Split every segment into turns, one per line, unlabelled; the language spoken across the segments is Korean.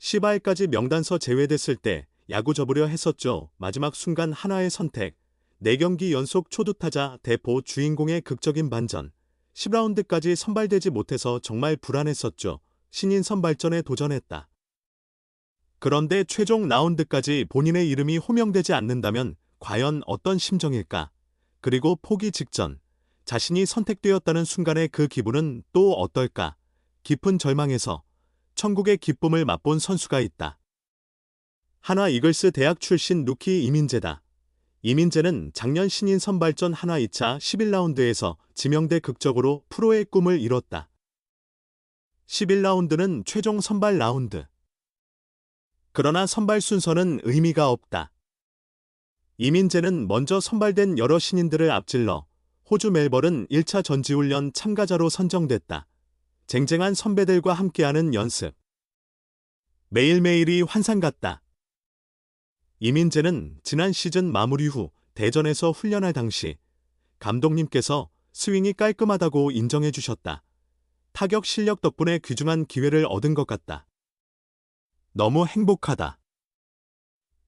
시바에까지 명단서 제외됐을 때 야구 접으려 했었죠. 마지막 순간 하나의 선택. 4경기 연속 초두타자 대포 주인공의 극적인 반전. 10라운드까지 선발되지 못해서 정말 불안했었죠. 신인 선발전에 도전했다. 그런데 최종 라운드까지 본인의 이름이 호명되지 않는다면 과연 어떤 심정일까? 그리고 포기 직전 자신이 선택되었다는 순간의 그 기분은 또 어떨까? 깊은 절망에서 천국의 기쁨을 맛본 선수가 있다. 하나 이글스 대학 출신 루키 이민재다. 이민재는 작년 신인 선발전 하나 2차 11라운드에서 지명대 극적으로 프로의 꿈을 이뤘다. 11라운드는 최종 선발 라운드. 그러나 선발 순서는 의미가 없다. 이민재는 먼저 선발된 여러 신인들을 앞질러 호주 멜버른 1차 전지훈련 참가자로 선정됐다. 쟁쟁한 선배들과 함께하는 연습. 매일매일이 환상 같다. 이민재는 지난 시즌 마무리 후 대전에서 훈련할 당시 감독님께서 스윙이 깔끔하다고 인정해 주셨다. 타격 실력 덕분에 귀중한 기회를 얻은 것 같다. 너무 행복하다.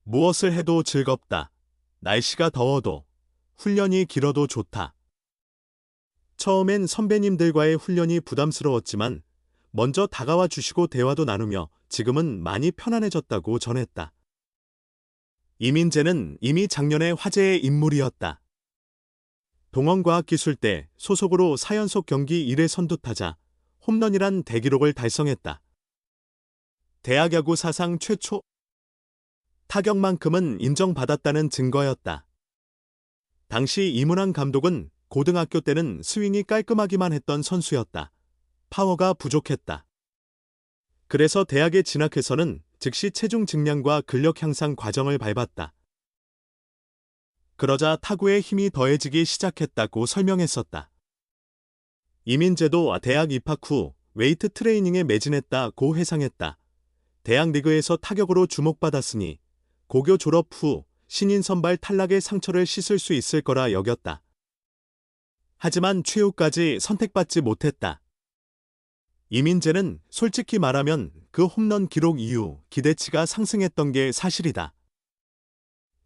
무엇을 해도 즐겁다. 날씨가 더워도 훈련이 길어도 좋다. 처음엔 선배님들과의 훈련이 부담스러웠지만 먼저 다가와 주시고 대화도 나누며 지금은 많이 편안해졌다고 전했다. 이민재는 이미 작년에 화제의 인물이었다. 동원과학기술대 소속으로 4연속 경기 1회 선두타자 홈런이란 대기록을 달성했다. 대학 야구 사상 최초 타격만큼은 인정받았다는 증거였다. 당시 이문환 감독은 고등학교 때는 스윙이 깔끔하기만 했던 선수였다. 파워가 부족했다. 그래서 대학에 진학해서는 즉시 체중 증량과 근력 향상 과정을 밟았다. 그러자 타구의 힘이 더해지기 시작했다고 설명했었다. 이민재도 대학 입학 후 웨이트 트레이닝에 매진했다고 회상했다. 대학 리그에서 타격으로 주목받았으니 고교 졸업 후 신인 선발 탈락의 상처를 씻을 수 있을 거라 여겼다. 하지만 최후까지 선택받지 못했다. 이민재는 솔직히 말하면 그 홈런 기록 이후 기대치가 상승했던 게 사실이다.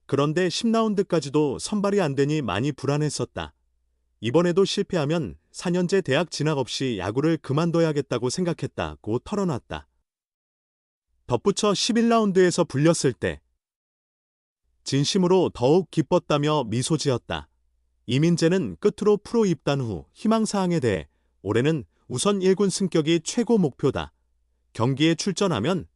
그런데 10라운드까지도 선발이 안 되니 많이 불안했었다. 이번에도 실패하면 4년제 대학 진학 없이 야구를 그만둬야겠다고 생각했다고 털어놨다. 덧붙여 11라운드에서 불렸을 때 진심으로 더욱 기뻤다며 미소 지었다. 이민재는 끝으로 프로 입단 후 희망사항에 대해 올해는 우선 1군 승격이 최고 목표다. 경기에 출전하면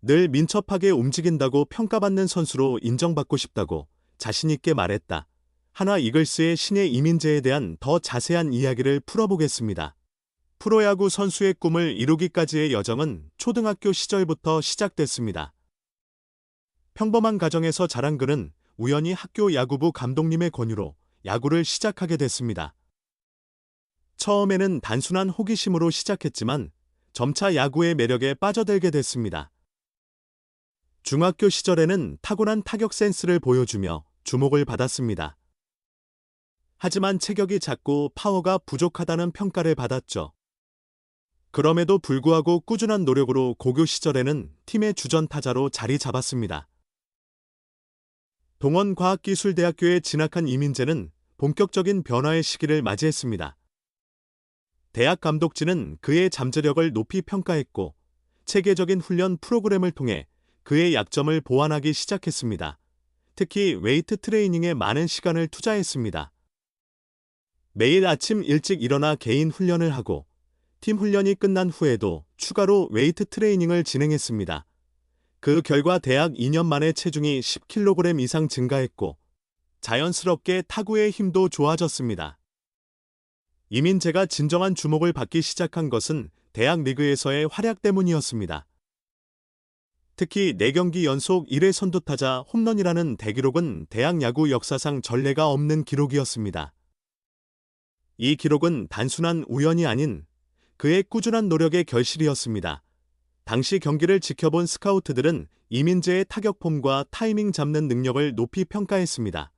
늘 민첩하게 움직인다고 평가받는 선수로 인정받고 싶다고 자신있게 말했다. 하나 이글스의 신의 이민재에 대한 더 자세한 이야기를 풀어보겠습니다. 프로야구 선수의 꿈을 이루기까지의 여정은 초등학교 시절부터 시작됐습니다. 평범한 가정에서 자란 그는 우연히 학교 야구부 감독님의 권유로 야구를 시작하게 됐습니다. 처음에는 단순한 호기심으로 시작했지만 점차 야구의 매력에 빠져들게 됐습니다. 중학교 시절에는 타고난 타격 센스를 보여주며 주목을 받았습니다. 하지만 체격이 작고 파워가 부족하다는 평가를 받았죠. 그럼에도 불구하고 꾸준한 노력으로 고교 시절에는 팀의 주전 타자로 자리 잡았습니다. 동원과학기술대학교에 진학한 이민재는 본격적인 변화의 시기를 맞이했습니다. 대학 감독진은 그의 잠재력을 높이 평가했고 체계적인 훈련 프로그램을 통해 그의 약점을 보완하기 시작했습니다. 특히 웨이트 트레이닝에 많은 시간을 투자했습니다. 매일 아침 일찍 일어나 개인 훈련을 하고 팀 훈련이 끝난 후에도 추가로 웨이트 트레이닝을 진행했습니다. 그 결과 대학 2년 만에 체중이 10kg 이상 증가했고 자연스럽게 타구의 힘도 좋아졌습니다. 이민재가 진정한 주목을 받기 시작한 것은 대학 리그에서의 활약 때문이었습니다. 특히 4경기 연속 1회 선두타자 홈런이라는 대기록은 대학 야구 역사상 전례가 없는 기록이었습니다. 이 기록은 단순한 우연이 아닌 그의 꾸준한 노력의 결실이었습니다. 당시 경기를 지켜본 스카우트들은 이민재의 타격폼과 타이밍 잡는 능력을 높이 평가했습니다.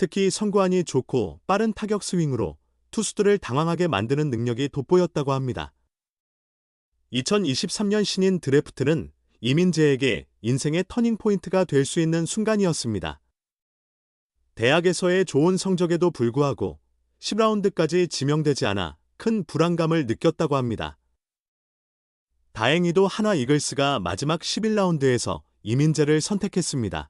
특히 선구안이 좋고 빠른 타격 스윙으로 투수들을 당황하게 만드는 능력이 돋보였다고 합니다. 2023년 신인 드래프트는 이민재에게 인생의 터닝포인트가 될 수 있는 순간이었습니다. 대학에서의 좋은 성적에도 불구하고 10라운드까지 지명되지 않아 큰 불안감을 느꼈다고 합니다. 다행히도 하나 이글스가 마지막 11라운드에서 이민재를 선택했습니다.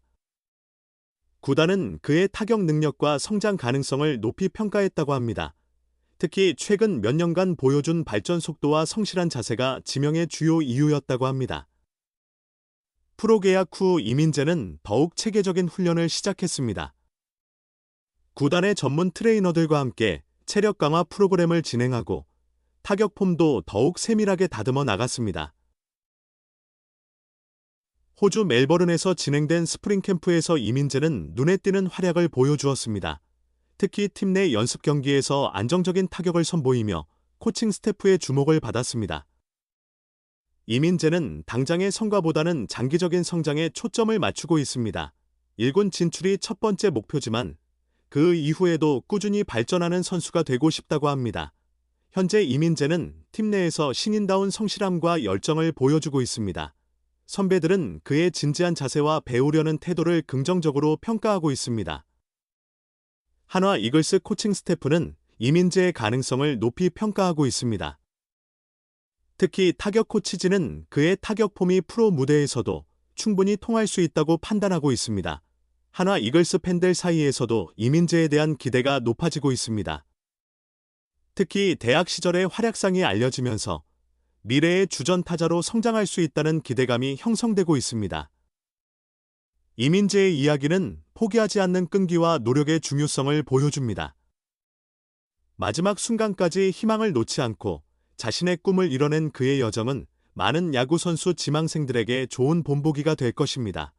구단은 그의 타격 능력과 성장 가능성을 높이 평가했다고 합니다. 특히 최근 몇 년간 보여준 발전 속도와 성실한 자세가 지명의 주요 이유였다고 합니다. 프로 계약 후 이민재는 더욱 체계적인 훈련을 시작했습니다. 구단의 전문 트레이너들과 함께 체력 강화 프로그램을 진행하고 타격 폼도 더욱 세밀하게 다듬어 나갔습니다. 호주 멜버른에서 진행된 스프링 캠프에서 이민재는 눈에 띄는 활약을 보여주었습니다. 특히 팀 내 연습 경기에서 안정적인 타격을 선보이며 코칭 스태프의 주목을 받았습니다. 이민재는 당장의 성과보다는 장기적인 성장에 초점을 맞추고 있습니다. 1군 진출이 첫 번째 목표지만 그 이후에도 꾸준히 발전하는 선수가 되고 싶다고 합니다. 현재 이민재는 팀 내에서 신인다운 성실함과 열정을 보여주고 있습니다. 선배들은 그의 진지한 자세와 배우려는 태도를 긍정적으로 평가하고 있습니다. 한화 이글스 코칭 스태프는 이민재의 가능성을 높이 평가하고 있습니다. 특히 타격 코치진은 그의 타격 폼이 프로 무대에서도 충분히 통할 수 있다고 판단하고 있습니다. 한화 이글스 팬들 사이에서도 이민재에 대한 기대가 높아지고 있습니다. 특히 대학 시절의 활약상이 알려지면서 미래의 주전 타자로 성장할 수 있다는 기대감이 형성되고 있습니다. 이민재의 이야기는 포기하지 않는 끈기와 노력의 중요성을 보여줍니다. 마지막 순간까지 희망을 놓지 않고 자신의 꿈을 이뤄낸 그의 여정은 많은 야구선수 지망생들에게 좋은 본보기가 될 것입니다.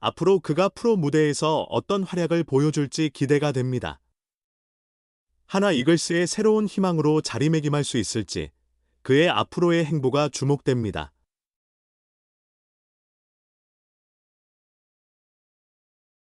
앞으로 그가 프로 무대에서 어떤 활약을 보여줄지 기대가 됩니다. 하나 이글스의 새로운 희망으로 자리매김할 수 있을지 그의 앞으로의 행보가 주목됩니다.